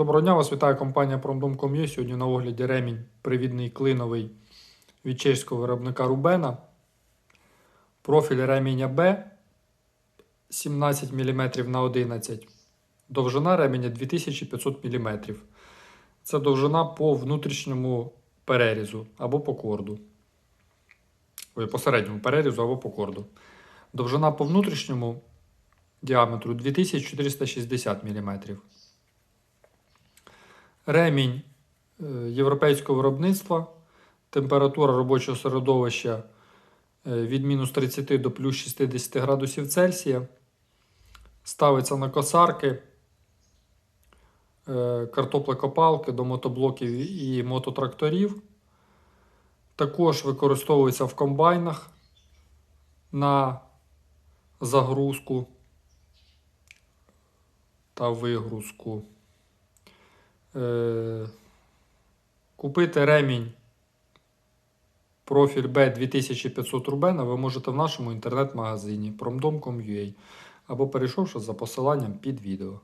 Доброго дня, вас вітає компанія Promdom.com.ua. Сьогодні на огляді ремінь привідний клиновий від чеського виробника Рубена. Профіль реміння B 17 мм на 11 Довжина ременя 2500 мм. Це довжина по внутрішньому перерізу або по корду. Ой, по середньому перерізу або по корду. Довжина по внутрішньому діаметру 2460 мм. Ремінь е, європейського виробництва. Температура робочого середовища е, від мінус 30 до плюс 60 градусів Цельсія. Ставиться на косарки, е, картоплекопалки до мотоблоків і мототракторів. Також використовується в комбайнах на загрузку та вигрузку. Е, Купити ремінь профіль B 2500 Рубена ви можете в нашому інтернет-магазині promdom.com.ua або перейшовши за посиланням під відео.